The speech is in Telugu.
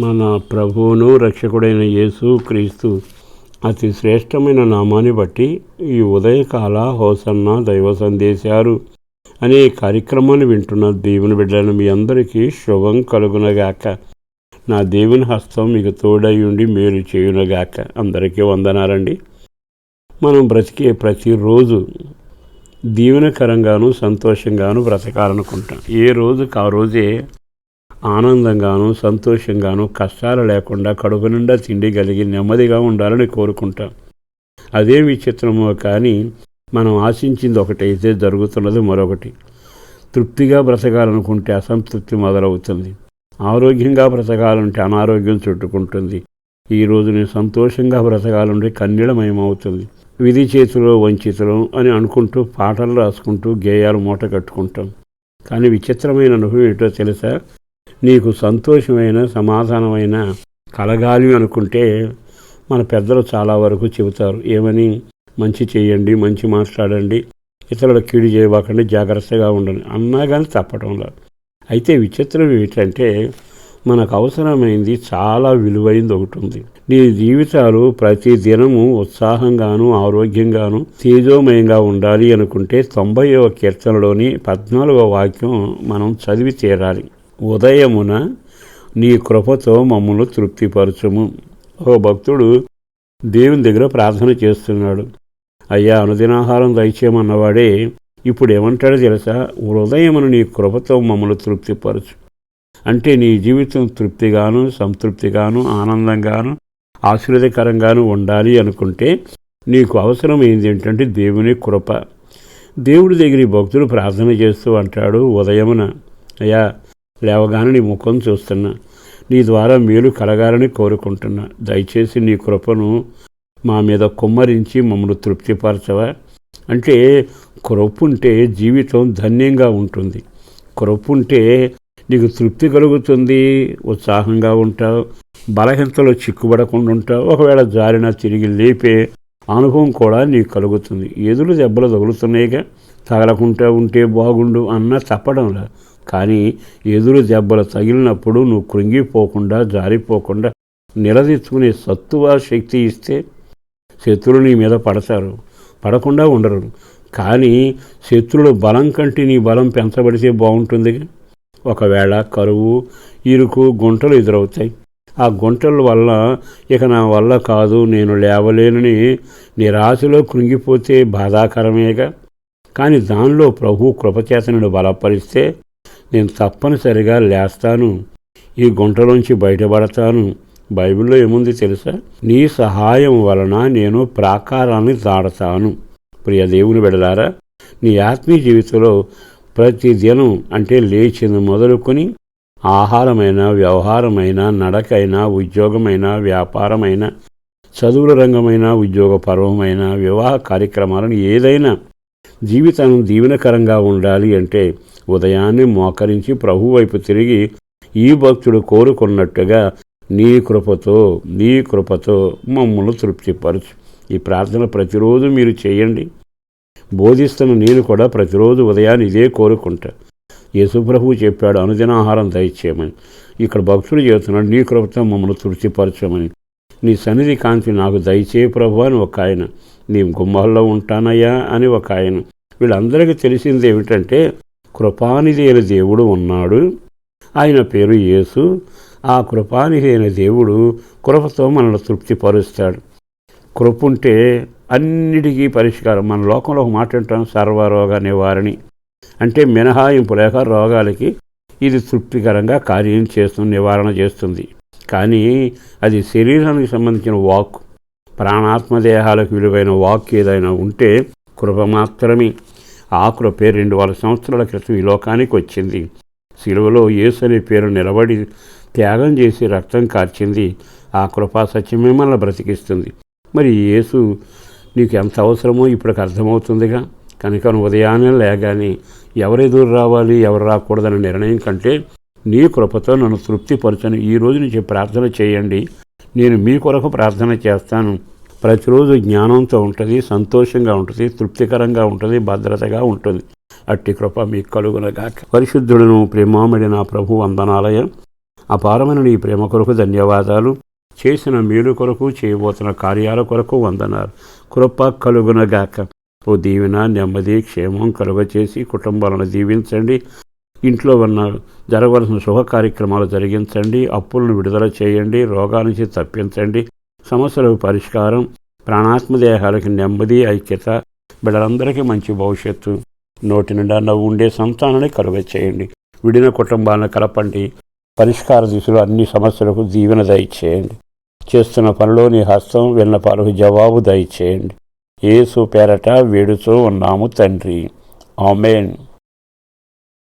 మన ప్రభువును రక్షకుడైన యేసు క్రీస్తు అతి శ్రేష్టమైన నామాన్ని బట్టి ఈ ఉదయకాల హోసన్న దైవ సందేశారు అనే కార్యక్రమాన్ని వింటున్న దేవుని బిడ్డలను మీ అందరికీ శుభం కలుగునగాక. నా దేవుని హస్తం మీకు తోడై ఉండి మేలు చేయునగాక. అందరికీ వందనాలండి. మనం బ్రతికే ప్రతిరోజు దీవెనకరంగాను సంతోషంగాను బ్రతకాలనుకుంటాం. ఏ రోజుకి ఆ రోజే ఆనందంగాను సంతోషంగాను కష్టాలు లేకుండా కడుపు నిండా తిండి కలిగి నెమ్మదిగా ఉండాలని కోరుకుంటాం. అదే విచిత్రమో కానీ మనం ఆశించింది ఒకటైతే జరుగుతున్నది మరొకటి. తృప్తిగా బ్రతకాలనుకుంటే అసంతృప్తి మొదలవుతుంది. ఆరోగ్యంగా బ్రతకాలంటే అనారోగ్యం చుట్టుకుంటుంది. ఈ రోజు నేను సంతోషంగా బ్రతకాలంటే కన్నీళమయమవుతుంది విధి చేతిలో వంచితులు అని అనుకుంటూ పాటలు రాసుకుంటూ గేయాలు మూట కట్టుకుంటాం. కానీ విచిత్రమైన అనుభవం ఏంటో తెలుసా? నీకు సంతోషమైన సమాధానమైన కలగాలి అనుకుంటే మన పెద్దలు చాలా వరకు చెబుతారు. ఏమని? మంచి చేయండి మంచి మాట్లాడండి. ఇతరుల కీడు చేయబాకండి జాగ్రత్తగా ఉండండి అన్నా కానీ తప్పటంలో అయితే విచిత్రం ఏమిటంటే మనకు అవసరమైంది చాలా విలువైంది ఒకటి ఉంది. నీ జీవితాలు ప్రతి దినము ఉత్సాహంగాను ఆరోగ్యంగాను తేజోమయంగా ఉండాలి అనుకుంటే తొంభైవ కీర్తనలోని పద్నాలుగో వాక్యం మనం చదివి తీరాలి. ఉదయమున నీ కృపతో మమ్మల్ని తృప్తిపరచుము. ఓ భక్తుడు దేవుని దగ్గర ప్రార్థన చేస్తున్నాడు. అయ్యా అనుదినాహారం దయచేయమన్నవాడే ఇప్పుడు ఏమంటాడో తెలుసా? హృదయమును నీ కృపతో మమ్మల్ని తృప్తిపరచు. అంటే నీ జీవితం తృప్తిగాను సంతృప్తిగాను ఆనందంగాను ఆశీర్వదకరంగాను ఉండాలి అనుకుంటే నీకు అవసరం ఏంటి ఏంటంటే దేవుని కృప. దేవుడి దగ్గర భక్తులు భక్తుడు ప్రార్థన చేస్తూ అంటాడు ఉదయమున అయ్యా లేవగానే నీ ముఖం చూస్తున్నా. నీ ద్వారా మేలు కలగాలని కోరుకుంటున్నా. దయచేసి నీ కృపను మా మీద కుమ్మరించి మమ్మల్ని తృప్తిపరచవా? అంటే కృపుంటే జీవితం ధన్యంగా ఉంటుంది. కృపుంటే నీకు తృప్తి కలుగుతుంది. ఉత్సాహంగా ఉంటావు. బలహీనతలో చిక్కుబడకుండా ఉంటావు. ఒకవేళ జారిన తిరిగి లేపే అనుభవం కూడా నీకు కలుగుతుంది. ఎదురు దెబ్బలు తగులుతున్నాయిగా. తగలకుండా ఉంటే బాగుండు అన్న తప్పడంలా. కానీ ఎదురు దెబ్బలు తగిలినప్పుడు నువ్వు కృంగిపోకుండా జారిపోకుండా నిలదీర్చుకునే సత్తువ శక్తి ఇస్తే శత్రువులు నీ మీద పడతారు పడకుండా ఉండరు. కానీ శత్రుడు బలం కంటే నీ బలం పెంచబడితే బాగుంటుంది ఒకవేళ కరువు ఇరుకు గుంటలు ఎదురవుతాయి. ఆ గుంటల వల్ల ఇక నా వల్ల కాదు నేను లేవలేనని నిరాశలో కృంగిపోతే బాధాకరమేగా. కానీ దానిలో ప్రభు కృపచేతనుడు బలపరిస్తే నేను తప్పనిసరిగా లేస్తాను. ఈ గుంటలోంచి బయటపడతాను. బైబిల్లో ఏముంది తెలుసా? నీ సహాయం వలన నేను ప్రాకారాన్ని దాడతాను. ప్రియ దేవుని నీ ఆత్మీయ జీవితంలో ప్రతి దినం అంటే లేచిన మొదలుకొని ఆహారమైన వ్యవహారమైన నడకైన ఉద్యోగమైన వ్యాపారమైన చదువుల రంగమైన ఉద్యోగ పర్వమైన వివాహ కార్యక్రమాలను ఏదైనా జీవితం దీవెనకరంగా ఉండాలి అంటే ఉదయాన్నే మోకరించి ప్రభు వైపు తిరిగి ఈ భక్తుడు కోరుకున్నట్టుగా నీ కృపతో నీ కృపతో మమ్మల్ని తృప్తిపరచు. ఈ ప్రార్థన ప్రతిరోజు మీరు చేయండి. బోధిస్తున్న నేను కూడా ప్రతిరోజు ఉదయాన్ని ఇదే కోరుకుంటా. యేసుప్రభువు చెప్పాడు అనుదినాహారం దయచేయమని. ఇక్కడ భక్తుడు చేస్తున్నాడు నీ కృపతో మమ్మల్ని తృప్తిపరచమని. నీ సన్నిధి కాంతి నాకు దయచే ప్రభు అని ఒక ఆయన నీ గుమ్మాల్లో ఉంటానయ్యా అని ఒక ఆయన వీళ్ళందరికీ తెలిసింది ఏమిటంటే కృపానిధి అయిన దేవుడు ఉన్నాడు. ఆయన పేరు యేసు. ఆ కృపానిధి అయిన దేవుడు కృపతో మనల్ని తృప్తిపరుస్తాడు. కృప ఉంటే అన్నిటికీ పరిష్కారం. మన లోకంలో ఒక మాట అంటాం సర్వరోగ నివారణి. అంటే మినహాయింపు లేక రోగాలకి ఇది తృప్తికరంగా కార్యం చేస్తుంది నివారణ చేస్తుంది. కానీ అది శరీరానికి సంబంధించిన వాక్. ప్రాణాత్మదేహాలకు విలువైన వాక్ ఏదైనా ఉంటే కృప మాత్రమే. ఆ కృపే రెండు వందల సంవత్సరాల క్రితం ఈ లోకానికి వచ్చింది. సిలువలో యేసు అనే పేరు నిలబడి త్యాగం చేసి రక్తం కార్చింది. ఆ కృపా సత్యమే మనల్ని బ్రతికిస్తుంది. మరి యేసు నీకు ఎంత అవసరమో ఇప్పటికి అర్థమవుతుందిగా. కనుక ఉదయాన్నే లేగానే ఎవరు ఎదురు రావాలి ఎవరు రాకూడదనే నిర్ణయం కంటే నీ కృపతో నన్ను తృప్తిపరచను. ఈ రోజు నుంచి ప్రార్థన చేయండి. నేను మీ కొరకు ప్రార్థన చేస్తాను. ప్రతిరోజు జ్ఞానంతో ఉంటుంది సంతోషంగా ఉంటుంది తృప్తికరంగా ఉంటుంది భద్రతగా ఉంటుంది. అట్టి కృప మీకు కలుగునగాక. పరిశుద్ధుడును ప్రేమామడి నా ప్రభు వందనాలయ. అపారమైన నీ ప్రేమ కొరకు ధన్యవాదాలు. చేసిన మేలు కొరకు చేయబోతున్న కార్యాల కొరకు వందనాలు. కృప కలుగునగాక. ఓ దీవెన నెమ్మది క్షేమం కలుగచేసి కుటుంబాలను దీవించండి. ఇంట్లో ఉన్న జరగవలసిన శుభ కార్యక్రమాలు జరిగించండి అప్పులను విడుదల చేయండి రోగాల నుంచి తప్పించండి సమస్యలకు పరిష్కారం ప్రాణాత్మదేహాలకి నెమ్మది ఐక్యత బిడ్డలందరికీ మంచి భవిష్యత్తు. నోటి నిండా నవ్వు ఉండే సంతానాన్ని కలుగ చేయండి. విడిన కుటుంబాలను కలపండి. పరిష్కార దిశలో అన్ని సమస్యలకు దీవెన దయచేయండి. చేస్తున్న పనిలో నీ హస్తం విన్నపాలకు జవాబు దయచేయండి. ఏసు పేరట వేడుచూ ఉన్నాము తండ్రి. ఆమెన్.